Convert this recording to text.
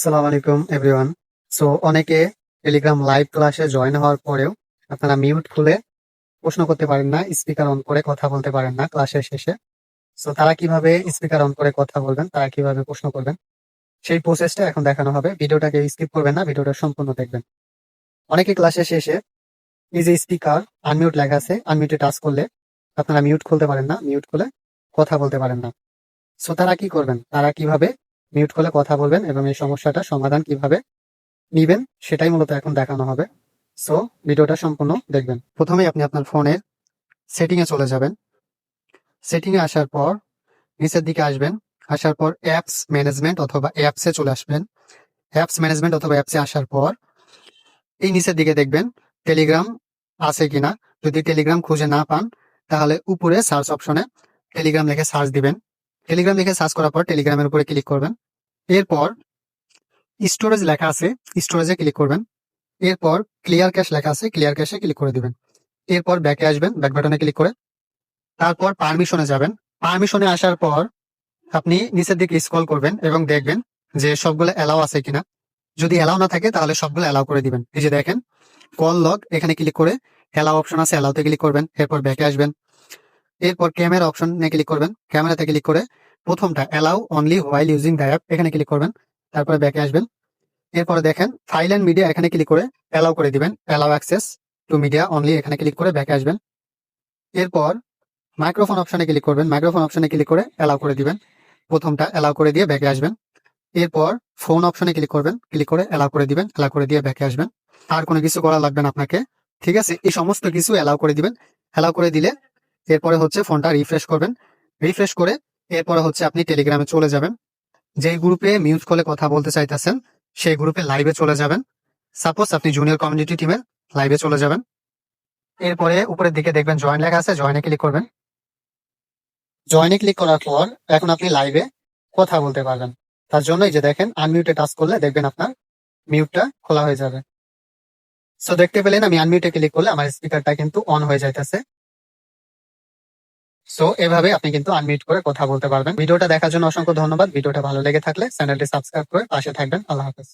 সালাম আলাইকুম everyone so অনেকে টেলিগ্রাম লাইভ ক্লাসে জয়েন হওয়ার পরেও আপনারা মিউট খুলে প্রশ্ন করতে পারেন না স্পিকার অন করে কথা বলতে পারেন না ক্লাসের শেষে। সো তারা কীভাবে স্পিকার অন করে কথা বলবেন, তারা কীভাবে প্রশ্ন করবেন, সেই প্রসেসটা এখন দেখানো হবে। ভিডিওটাকে স্কিপ করবেন না, ভিডিওটা সম্পূর্ণ দেখবেন। অনেকে ক্লাসের শেষে এই যে স্পিকার আনমিউট লেখা আছে আনমিউটে টাচ করলে আপনারা মিউট খুলতে পারেন না মিউট খুলে কথা বলতে পারেন না। সো তারা কি করবেন? তারা কীভাবে মিউট করে কথা বলবেন এবং এই সমস্যাটা সমাধান কীভাবে নিবেন সেটাই মূলত এখন দেখানো হবে। সো ভিডিওটা সম্পূর্ণ দেখবেন। প্রথমেই আপনি আপনার ফোনের সেটিং এ চলে যাবেন। সেটিং এ আসার পর নিচের দিকে আসবেন। আসার পর অ্যাপস ম্যানেজমেন্ট অথবা অ্যাপস চলে আসবেন। অ্যাপস ম্যানেজমেন্ট অথবা অ্যাপস আসার পর এই নিচের দিকে দেখবেন টেলিগ্রাম আছে কিনা। যদি টেলিগ্রাম খুঁজে না পান, তাহলে উপরে সার্চ অপশনে টেলিগ্রাম লিখে সার্চ দিবেন। টেলিগ্রাম লিখে সার্চ করার পর টেলিগ্রামের উপরে ক্লিক করবেন। এরপর স্টোরেজ লেখা আছে স্টোরেজে ক্লিক করবেন। এরপর ক্লিয়ার ক্যাশ লেখা আছে ক্লিয়ার ক্যাশে ক্লিক করে দিবেন। এরপর ব্যাকে আসবেন ব্যাক বাটনে ক্লিক করে। তারপর পারমিশনে যাবেন। পারমিশনে আসার পর আপনি নিচের দিকে স্ক্রল করবেন এবং দেখবেন যে সবগুলো অ্যালাও আছে কিনা। যদি অ্যালাও না থাকে তাহলে সবগুলো অ্যালাও করে দিবেন। এই যে দেখেন কল লগ এখানে ক্লিক করে অ্যালাও অপশন আছে অ্যালাউতে ক্লিক করবেন। এরপর ব্যাকে আসবেন। এরপর ক্যামেরা অপশন ক্লিক করবেন। ক্যামেরাতে ক্লিক করে প্রথমটা allow only while using the app এখানে ক্লিক করবেন। তারপরে ব্যাকে আসবেন। এরপরে দেখেন ফাইল অ্যান্ড মিডিয়া এখানে ক্লিক করে অ্যালাউ করে দিবেন। Allow access to media only এখানে ক্লিক করে ব্যাকে আসবেন। এরপর মাইক্রোফোন অপশনে ক্লিক করবেন। মাইক্রোফোন অপশনে ক্লিক করে অ্যালাউ করে দিবেন। প্রথমটা অ্যালাউ করে দিয়ে ব্যাকে আসবেন। এরপর ফোন অপশনে ক্লিক করবেন। ক্লিক করে অ্যালাউ করে দিবেন। অ্যালাউ করে দিয়ে ব্যাকে আসবেন। আর কোনো কিছু করা লাগবে না আপনাকে। ঠিক আছে? এই সমস্ত কিছু অ্যালাউ করে দিবেন। অ্যালাউ করে দিলে এরপরে হচ্ছে ফোনটা রিফ্রেশ করবেন। রিফ্রেশ করে এরপরে হচ্ছে আপনি টেলিগ্রামে চলে যাবেন। যেই গ্রুপে মিউজ কলে কথা বলতে চাইতেছেন, সেই গ্রুপে লাইভে চলে যাবেন। সাপোজ আপনি জুনিয়র কমিউনিটি টিমের লাইভে চলে যাবেন। এরপরে উপরের দিকে দেখবেন জয়েন লেখা আছে জয়েনে ক্লিক করবেন। জয়েনে ক্লিক করার পর এখন আপনি লাইভে কথা বলতে পারবেন। তার জন্য এই যে দেখেন আনমিউটে টাচ করলে দেখবেন আপনার মিউটটা খোলা হয়ে যাবে। সো দেখতে পেলেন আমি আনমিউটে ক্লিক করলে আমার স্পিকারটা কিন্তু অন হয়ে যাইতেছে। সো এভাবে আপনি কিন্তু আনমিউট করে কথা বলতে পারবেন। ভিডিওটা দেখার জন্য অসংখ্য ধন্যবাদ। ভিডিওটা ভালো লেগে থাকলে চ্যানেলটি সাবস্ক্রাইব করে পাশে থাকবেন। আল্লাহ হাফেজ।